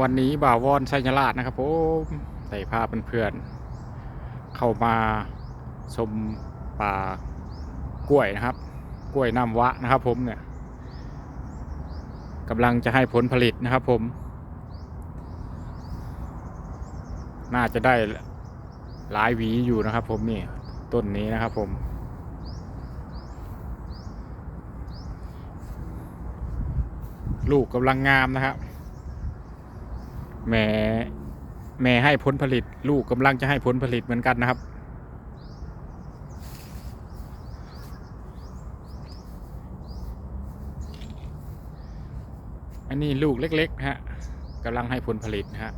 วันนี้บ่าววอนชัยราชนะครับผมใส่ผ้าเพื่อนๆเข้ามาชมป่ากล้วยนะครับ กล้วยน้ำวะนะครับ ผมเนี่ยกำลังจะให้ผลผลิตนะครับ ผม น่าจะได้หลายหวีอยู่นะครับ ผมนี่ต้นนี้นะครับ ผมลูกกำลังงามนะครับ แม่แม่ให้ผลผลิต ลูกกำลังจะให้ผลผลิตเหมือนกันนะครับ อันนี้ลูกเล็กๆฮะกำลังให้ผลผลิตนะฮะ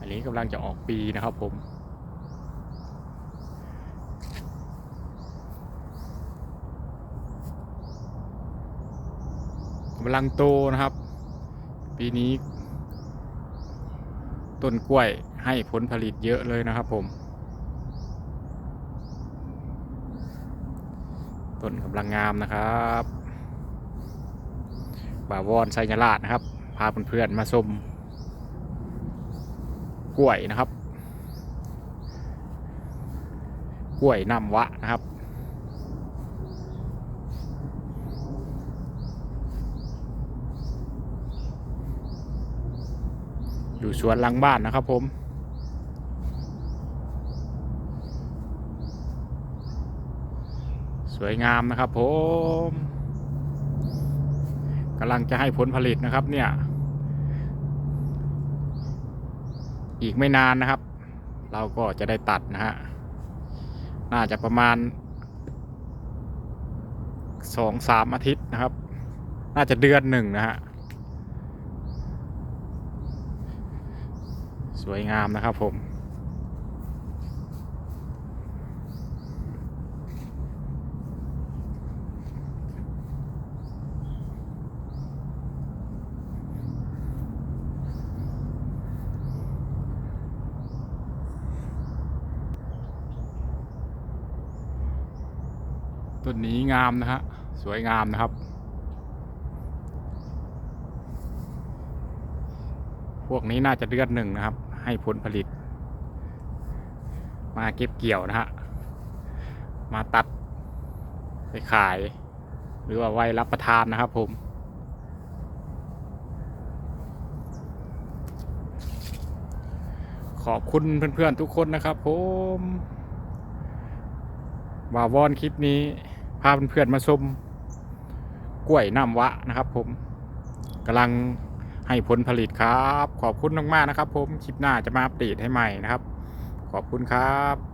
อันนี้กำลังจะออกปีนะครับผม กำลังโตนะครับ ปีนี้ ต้นกล้วยให้ผลผลิตเยอะเลยนะครับผม ต้นกำลังงามนะครับบาวอนไซยราชนะครับ พาเพื่อนๆมาชมกล้วยนะครับ กล้วยน้ำวะนะครับ อยู่สวนหลังบ้านนะครับผมสวยงามนะครับผมกำลังจะให้ผลผลิตนะครับเนี่ย อีกไม่นานนะครับ เราก็จะได้ตัดนะฮะ น่าจะประมาณสองสามอาทิตย์นะครับ น่าจะเดือนหนึ่งนะฮะ สวยงามนะครับผม ต้นนี้งามนะฮะ สวยงามนะครับพวกนี้น่าจะเดือนหนึ่งนะครับ ให้ผลผลิต มาเก็บเกี่ยวนะฮะ มาตัดไปขาย หรือว่าไว้รับประทานนะครับผม ขอบคุณเพื่อนๆทุกคนนะครับผมว่าวอนคลิปนี้พาเพื่อนๆมาชมกล้วยน้ำวะนะครับผมกำลัง ให้ผลผลิตครับ ขอบคุณมากๆนะครับ ผมคลิปหน้าจะมาอัปเดตให้ใหม่นะครับ ขอบคุณครับ